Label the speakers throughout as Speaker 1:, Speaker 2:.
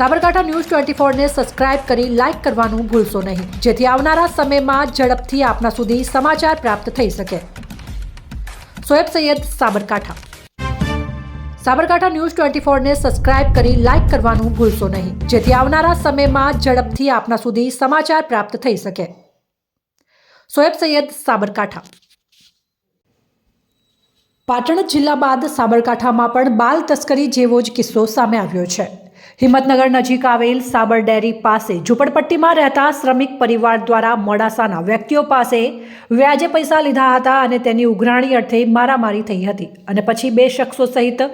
Speaker 1: Sabarkantha news twenty ફોરને subscribe કરી like કરવાનું ભૂલશો નહીં. જેથી આવનારા સમયમાં ઝડપથી આપના સુધી સમાચાર પ્રાપ્ત થઈ શકે. સોએબ સૈયદ સાબરકાંઠા. સાબરકાંઠા ન્યૂઝ ટ્વેન્ટી ફોરને સબસ્ક્રાઇબ કરી લાઇક કરવાનું ભૂલશો નહીં. જેથી આવનારા સમયમાં ઝડપથી આપના સુધી સમાચાર પ્રાપ્ત થઈ શકે. સોએબ સૈયદ સાબરકાંઠા. પાટણ જિલ્લા બાદ સાબરકાંઠામાં પણ બાલ તસ્કરી જેવો જ કિસ્સો સામે આવ્યો છે. હિંમતનગર નજીક આવેલ સાબર ડેરી પાસે ઝૂંપડપટ્ટીમાં રહેતા શ્રમિક પરિવાર દ્વારા મોડાસાના વ્યક્તિઓ પાસે વ્યાજે પૈસા લીધા હતા અને તેની ઉઘરાણી અર્થે મારામારી થઈ હતી. અને પછી બે શખ્સો સહિત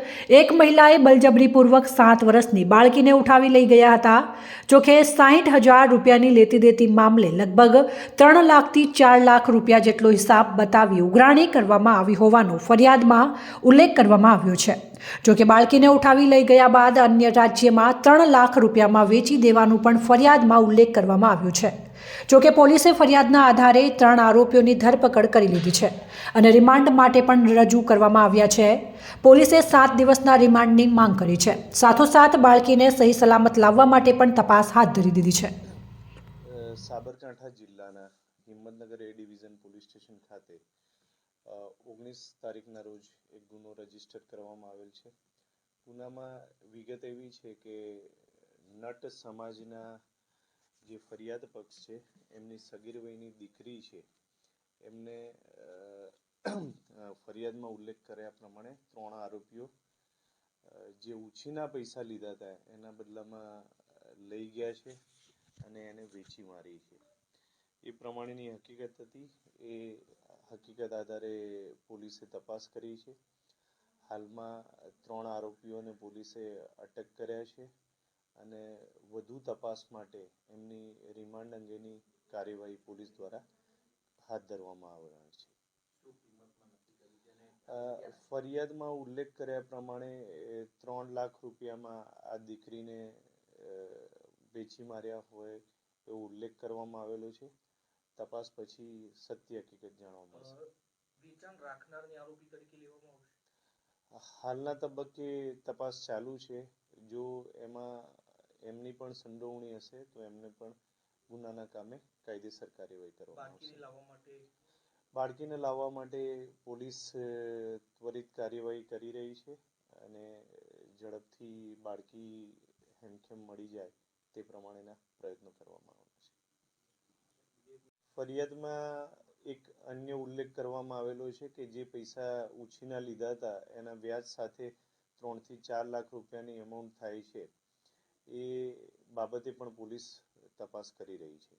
Speaker 1: એક મહિલાએ બલજબરીપૂર્વક સાત વર્ષની બાળકીને ઉઠાવી લઈ ગયા હતા જોકે સાહીઠ હજાર રૂપિયાની લેતી દેતી મામલે લગભગ ત્રણ લાખથી ચાર લાખ રૂપિયા જેટલો હિસાબ બતાવી ઉઘરાણી કરવામાં આવી હોવાનો ફરિયાદમાં ઉલ્લેખ કરવામાં આવ્યો છે. જોકે બાળકીને ઉઠાવી લઈ ગયા બાદ અન્ય રાજ્યમાં ત્રણ લાખ રૂપિયામાં વેચી દેવાનું પણ ફરિયાદમાં ઉલ્લેખ કરવામાં આવ્યો છે. જોકે પોલીસે ફરિયાદના આધારે ત્રણ આરોપીઓની ધરપકડ કરી લીધી છે અને રિમાન્ડ માટે પણ રજૂ કરવામાં આવ્યા છે. પોલીસે સાત દિવસના રિમાન્ડની માંગ કરી છે. સાથોસાથ બાળકીને સહી સલામત લાવવા માટે પણ તપાસ હાથ ધરી દીધી છે.
Speaker 2: સાબરકાંઠા જિલ્લાના Himmatnagar A division police station ખાતે ઓગણીસ તારીખના રોજ એક ગુનો રજિસ્ટર કરવામાં આવેલ છે. ગુનામાં વિગત એવી છે કે નટ સમાજના જે ફરિયાદ પક્ષ છે, એમની સગીર વયની દીકરી છે, એમને ફરિયાદમાં ઉલ્લેખ કર્યા પ્રમાણે ત્રણ આરોપીઓ જે ઉછીના પૈસા લીધા હતા, એના બદલામાં લઈ ગયા છે અને એને વેચી મારી છે. એ પ્રમાણેની હકીકત હતી. એ હકીકત આધારે પોલીસે તપાસ કરી છે. હાલમાં ત્રણ આરોપીઓને પોલીસે અટક કર્યા છે અને વધુ તપાસ માટે એમની રિમાન્ડ અંગેની કાર્યવાહી પોલીસ દ્વારા હાથ ધરવામાં આવનાર છે. ફરિયાદમાં ઉલ્લેખ કર્યા પ્રમાણે ત્રણ લાખ રૂપિયામાં આ દીકરીને વેચી માર્યા હોય એવો ઉલ્લેખ કરવામાં આવેલો છે. તપાસ પછી સત્ય હકીકત જાણવા મળશે.
Speaker 3: વેચાણ રાખનારને આરોપી તરીકે લેવામાં
Speaker 2: હાલના તબક્કે તપાસ ચાલુ છે. જો એમાં એમની પણ સંડોવણી હશે તો એમને પણ ગુનાના કામે કાયદેસર કાર્યવાહી કરવામાં આવશે.
Speaker 3: બાળકીને લાવવા માટે?
Speaker 2: બાળકીને લાવવા માટે પોલીસ ત્વરિત કાર્યવાહી કરી રહી છે અને ઝડપથી બાળકી હેમખેમ મળી જાય તે પ્રમાણેના પ્રયત્નો કરવામાં આવશે ફરિયાદમાં એક અન્ય ઉલ્લેખ કરવામાં આવેલો છે કે જે પૈસા ઉછીના લીધા હતા, એના વ્યાજ સાથે ત્રણથી ચાર લાખ રૂપિયાની અમાઉન્ટ થાય છે. એ બાબતે પણ પોલીસ તપાસ કરી રહી છે.